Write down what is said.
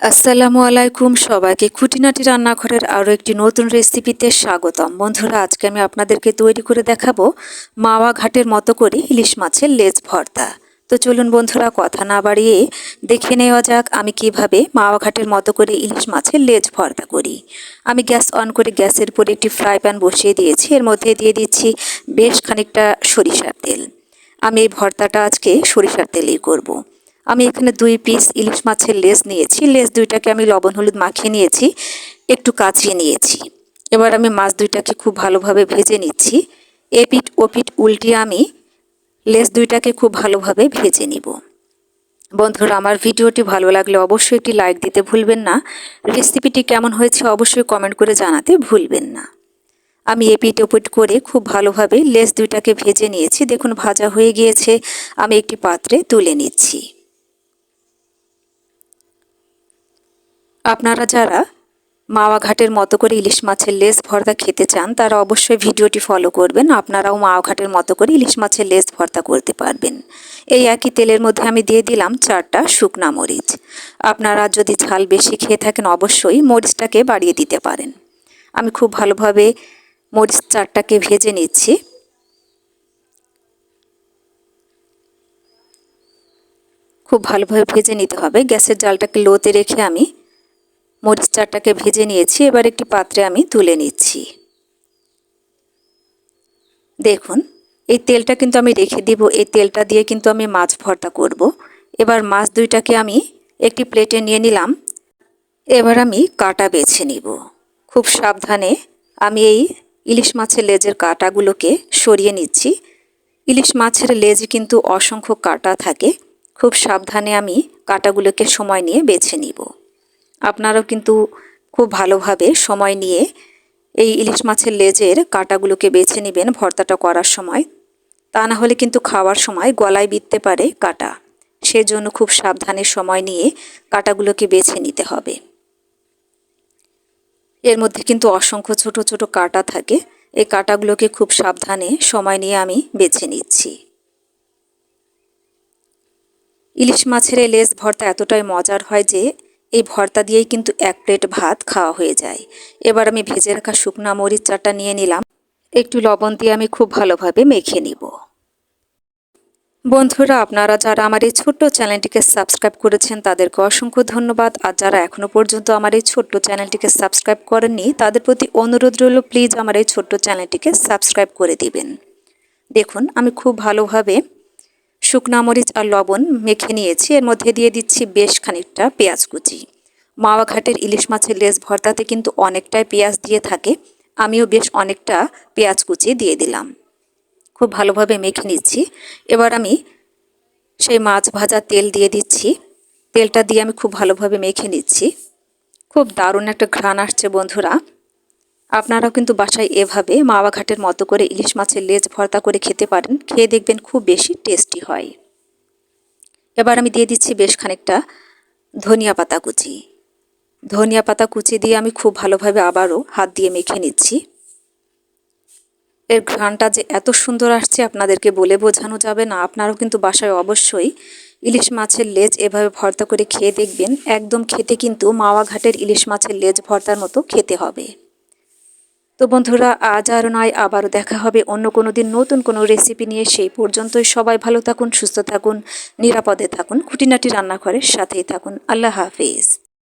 আসসালামু আলাইকুম সবাইকে খুঁটিনাটি রান্নাঘরের আরও একটি নতুন রেসিপিতে স্বাগতম। বন্ধুরা, আজকে আমি আপনাদেরকে তৈরি করে দেখাবো মাওয়া ঘাটের মতো করে ইলিশ মাছের লেজ ভর্তা। তো চলুন বন্ধুরা, কথা না বাড়িয়ে দেখে নেওয়া যাক আমি কীভাবে মাওয়া ঘাটের মতো করে ইলিশ মাছের লেজ ভর্তা করি। আমি গ্যাস অন করে গ্যাসের উপরে একটি ফ্রাই প্যান বসিয়ে দিয়েছি। এর মধ্যে দিয়ে দিচ্ছি বেশ খানিকটা সরিষার তেল। আমি এই ভর্তাটা আজকে সরিষার তেলেই করব। আমি এখানে দুই পিস ইলিশ মাছের লেজ নিয়েছি। লেজ দুইটাকে আমি লবণ হলুদ মাখিয়ে নিয়েছি, একটু কাচিয়ে নিয়েছি। এবার আমি মাছ দুইটাকে খুব ভালোভাবে ভেজে নিচ্ছি। এপিট ওপিট উল্টিয়ে আমি লেজ দুইটাকে খুব ভালোভাবে ভেজে নিব। বন্ধুরা, আমার ভিডিওটি ভালো লাগলে অবশ্যই একটি লাইক দিতে ভুলবেন না। রেসিপিটি কেমন হয়েছে অবশ্যই কমেন্ট করে জানাতে ভুলবেন না। আমি এপিট ওপিট করে খুব ভালোভাবে লেজ দুইটাকে ভেজে নিয়েছি। দেখুন, ভাজা হয়ে গিয়েছে। আমি একটি পাত্রে তুলে নিচ্ছি। আপনারা যারা মাওয়া ঘাটের মতো করে ইলিশ মাছের লেস ভর্তা খেতে চান, তারা অবশ্যই ভিডিওটি ফলো করবেন। আপনারাও মাওয়া ঘাটের মতো করে ইলিশ মাছের লেস ভর্তা করতে পারবেন। এই একই তেলের মধ্যে আমি দিয়ে দিলাম চারটা শুকনা মরিচ। আপনারা যদি ঝাল বেশি খেয়ে থাকেন, অবশ্যই মরিচটাকে বাড়িয়ে দিতে পারেন। আমি খুব ভালোভাবে মরিচ চারটাকে ভেজে নিচ্ছি। খুব ভালোভাবে ভেজে নিতে হবে। গ্যাসের জালটাকে লোতে রেখে আমি মরিচ চারটাকে ভেজে নিয়েছি, এবার একটি পাত্রে আমি তুলে নিচ্ছি। দেখুন, এই তেলটা কিন্তু আমি রেখে দিব, এই তেলটা দিয়ে কিন্তু আমি মাছ ভর্তা করব। এবার মাছ দুইটাকে আমি একটি প্লেটে নিয়ে নিলাম। এবার আমি কাটা বেছে নিব। খুব সাবধানে আমি এই ইলিশ মাছের লেজের কাটাগুলোকে সরিয়ে নিচ্ছি। ইলিশ মাছের লেজ কিন্তু অসংখ্য কাটা থাকে। খুব সাবধানে আমি কাটাগুলোকে সময় নিয়ে বেছে নিব। আপনারাও কিন্তু খুব ভালোভাবে সময় নিয়ে এই ইলিশ মাছের লেজের কাটাগুলোকে বেছে নেবেন ভর্তাটা করার সময়। তা না হলে কিন্তু খাওয়ার সময় গলায় বিততে পারে কাটা। সেজন্য খুব সাবধানে সময় নিয়ে কাটাগুলোকে বেছে নিতে হবে। এর মধ্যে কিন্তু অসংখ্য ছোট ছোট কাটা থাকে। এই কাটাগুলোকে খুব সাবধানে সময় নিয়ে আমি বেছে নিচ্ছি। ইলিশ মাছের লেজ ভর্তা এতটাই মজার হয় যে এই ভর্তা দিয়েই কিন্তু এক প্লেট ভাত খাওয়া হয়ে যায়। এবার আমি ভেজে রাখা শুকনা মরিচ চাটা নিয়ে নিলাম। একটু লবণ দিয়ে আমি খুব ভালোভাবে মেখে নিব। বন্ধুরা, আপনারা যারা আমার এই ছোট্ট চ্যানেলটিকে সাবস্ক্রাইব করেছেন, তাদেরকে অসংখ্য ধন্যবাদ। আর যারা এখনও পর্যন্ত আমার এই ছোট্ট চ্যানেলটিকে সাবস্ক্রাইব করেননি, তাদের প্রতি অনুরোধ রইল, প্লিজ আমার এই ছোট্ট চ্যানেলটিকে সাবস্ক্রাইব করে দিবেন। দেখুন, আমি খুব ভালোভাবে শুকনা মরিচ আর লবণ মেখে নিয়েছি। এর মধ্যে দিয়ে দিচ্ছি বেশ খানিকটা পেঁয়াজ কুচি। মাওয়া ঘাটের ইলিশ মাছের লেজ ভর্তাতে কিন্তু অনেকটাই পেঁয়াজ দিয়ে থাকে। আমিও বেশ অনেকটা পেঁয়াজ কুচি দিয়ে দিলাম। খুব ভালোভাবে মেখে নিচ্ছি। এবার আমি সেই মাছ ভাজা তেল দিয়ে দিচ্ছি। তেলটা দিয়ে আমি খুব ভালোভাবে মেখে নিচ্ছি। খুব দারুণ একটা ঘ্রাণ আসছে বন্ধুরা। আপনারাও কিন্তু বাসায় এভাবে মাওয়া ঘাটের মতো করে ইলিশ মাছের লেজ ভর্তা করে খেতে পারেন। খেয়ে দেখবেন খুব বেশি টেস্টি হয়। এবার আমি দিয়ে দিচ্ছি বেশ খানিকটা ধনিয়া পাতা কুচি। ধনিয়া পাতা কুচি দিয়ে আমি খুব ভালোভাবে আবারও হাত দিয়ে মেখে নিচ্ছি। এর ঘ্রাণটা যে এত সুন্দর আসছে আপনাদেরকে বলে বোঝানো যাবে না। আপনারাও কিন্তু বাসায় অবশ্যই ইলিশ মাছের লেজ এভাবে ভর্তা করে খেয়ে দেখবেন। একদম খেতে কিন্তু মাওয়া ঘাটের ইলিশ মাছের লেজ ভর্তার মতো খেতে হবে। তো বন্ধুরা, আজ আর নয়, আবারও দেখা হবে অন্য কোনো দিন নতুন কোনো রেসিপি নিয়ে। সেই পর্যন্তই সবাই ভালো থাকুন, সুস্থ থাকুন, নিরাপদে থাকুন, খুঁটিনাটি রান্নাঘরের সাথেই থাকুন। আল্লাহ হাফিজ।